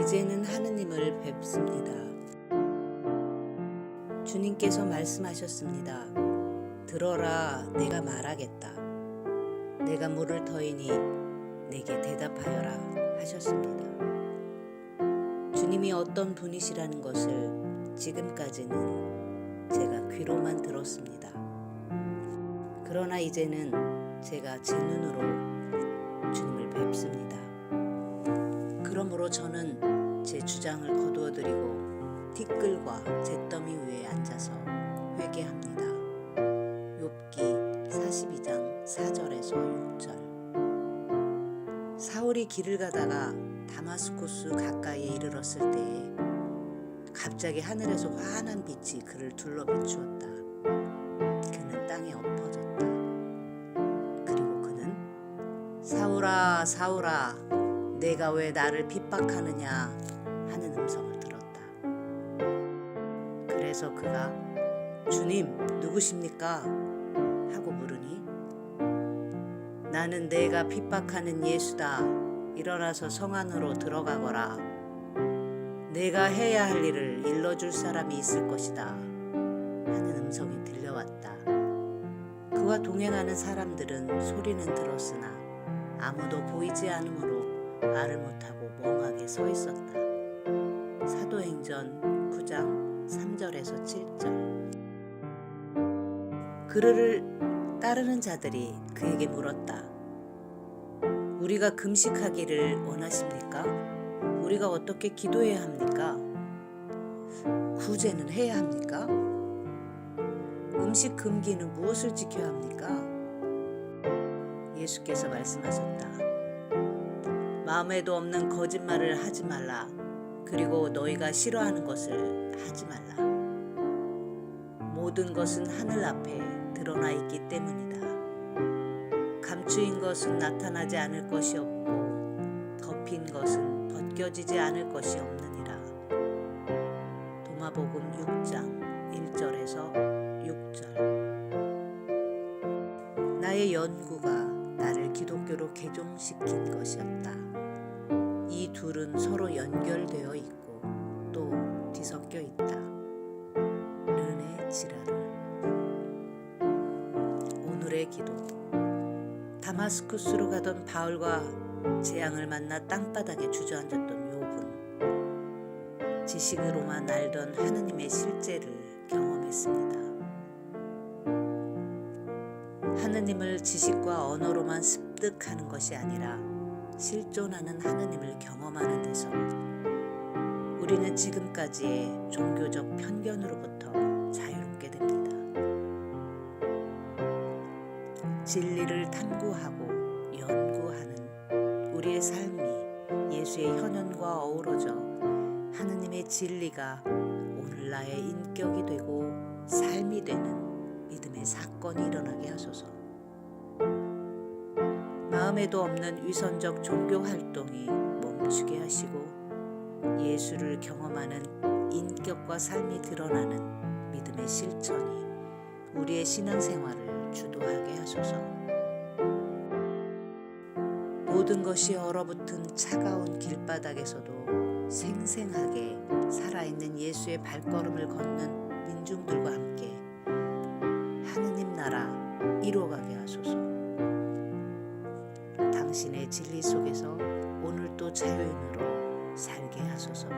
이제는 하느님을 뵙습니다. 주님께서 말씀하셨습니다. 들어라, 내가 말하겠다. 내가 물을 터이니 내게 대답하여라 하셨습니다. 주님이 어떤 분이시라는 것을 지금까지는 제가 귀로만 들었습니다. 그러나 이제는 제가 제 눈으로 주님을 뵙습니다. 그러므로 저는 제 주장을 거두어 드리고 티끌과 잿더미 위에 앉아서 회개합니다. 욥기 42장 4절에서 6절 사울이 길을 가다가 다마스코스 가까이에 이르렀을 때에 갑자기 하늘에서 환한 빛이 그를 둘러 비추었다. 그는 땅에 엎어졌다. 그리고 그는 사울아 사울아 내가 왜 나를 핍박하느냐 하는 음성을 들었다. 그래서 그가 주님 누구십니까? 하고 물으니 나는 내가 핍박하는 예수다. 일어나서 성 안으로 들어가거라. 내가 해야 할 일을 일러줄 사람이 있을 것이다. 하는 음성이 들려왔다. 그와 동행하는 사람들은 소리는 들었으나 아무도 보이지 않으므로 말을 못하고 멍하게 서 있었다. 사도행전 9장 3절에서 7절. 그를 따르는 자들이 그에게 물었다. 우리가 금식하기를 원하십니까? 우리가 어떻게 기도해야 합니까? 구제는 해야 합니까? 음식 금기는 무엇을 지켜야 합니까? 예수께서 말씀하셨다. 마음에도 없는 거짓말을 하지 말라. 그리고 너희가 싫어하는 것을 하지 말라. 모든 것은 하늘 앞에 드러나 있기 때문이다. 감추인 것은 나타나지 않을 것이 없고 덮인 것은 벗겨지지 않을 것이 없느니라. 도마복음 6장 1절에서 6절. 나의 연구가 나를 기독교로 개종시킨 것이었다. 이 둘은 서로 연결되어 있고 또 뒤섞여 있다. 르네 지라르 오늘의 기도 다마스쿠스로 가던 바울과 재앙을 만나 땅바닥에 주저앉았던 욥은 지식으로만 알던 하느님의 실제를 경험했습니다. 하느님을 지식과 언어로만 습득하는 것이 아니라 실존하는 하느님을 경험하는 데서 우리는 지금까지의 종교적 편견으로부터 자유롭게 됩니다. 진리를 탐구하고 연구하는 우리의 삶이 예수의 현현과 어우러져 하느님의 진리가 오늘 나의 인격이 되고 삶이 되는 믿음의 사건이 일어나게 하소서. 마음에도 없는 위선적 종교 활동이 멈추게 하시고 예수를 경험하는 인격과 삶이 드러나는 믿음의 실천이 우리의 신앙생활을 주도하게 하소서. 모든 것이 얼어붙은 차가운 길바닥에서도 생생하게 살아있는 예수의 발걸음을 걷는 민중들과 함께 하느님 나라 하소서. 당신의 진리 속에서 오늘도 자유인으로 살게 하소서.